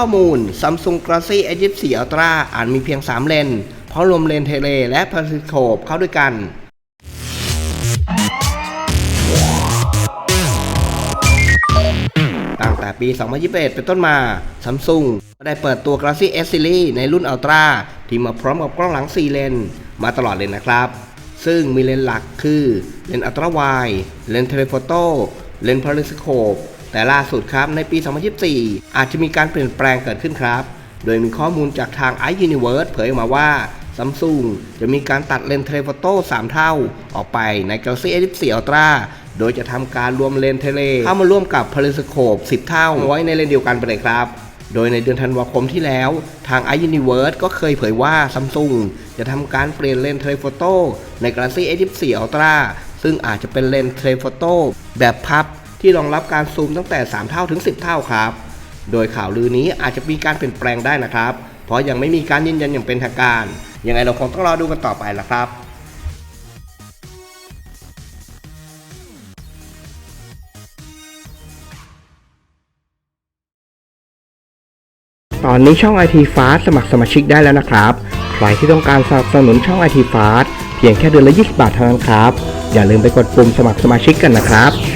ข้อมูล Samsung Galaxy S24 Ultra อาจมีเพียง 3 เลน เพราะรวมเลนเทเลและพาราซิโคปเข้าด้วยกัน ตั้งแต่ปี 2021 เป็นต้นมา Samsung ได้เปิดตัว Galaxy S Series ในรุ่น Ultra ที่มาพร้อมกับกล้องหลัง 4 เลน มาตลอดเลยนะครับ ซึ่งมีเลนหลักคือเลน Ultra Wide เลนเทเลโฟโต้เลนส์พาราซิโคป แต่ล่าสุดครับในปี 2024 อาจจะมีการเปลี่ยนแปลงเกิดขึ้นครับ โดยมีข้อมูลจากทาง iUniverse เผยออกมาว่า Samsung จะมีการตัดเลนส์เทเลโฟโต้ 3 เท่า ออกไปใน Galaxy S24 Ultra โดยจะทำการรวมเลนส์เทเลเข้ามาร่วมกับพาราซิโคป 10 เท่า ไว้ในเลนส์เดียวกันไปเลยครับโดยในเดือนธันวาคมที่แล้วทาง iUniverse ก็เคยเผยว่า Samsung จะทำการเปลี่ยนเลนส์เทเลโฟโต้ใน Galaxy S24 Ultra ซึ่งอาจจะเป็นเลนส์เทเลโฟโต้แบบพับ ที่รองรับการซูมตั้งแต่ 3 เท่าถึง 10 เท่าครับ โดยข่าวลือนี้อาจจะมีการเปลี่ยนแปลงได้นะครับ เพราะยังไม่มีการยืนยันอย่างเป็นทางการ ยังไงเราคงต้องรอดูกันต่อไปละครับตอนนี้ช่อง IT Fast สมัครสมาชิกได้แล้วนะครับ ใครที่ต้องการสนับสนุนช่อง IT Fast เพียงแค่เดือนละ 20 บาทเท่านั้นครับ อย่าลืมไปกดปุ่มสมัครสมาชิกกันนะครับ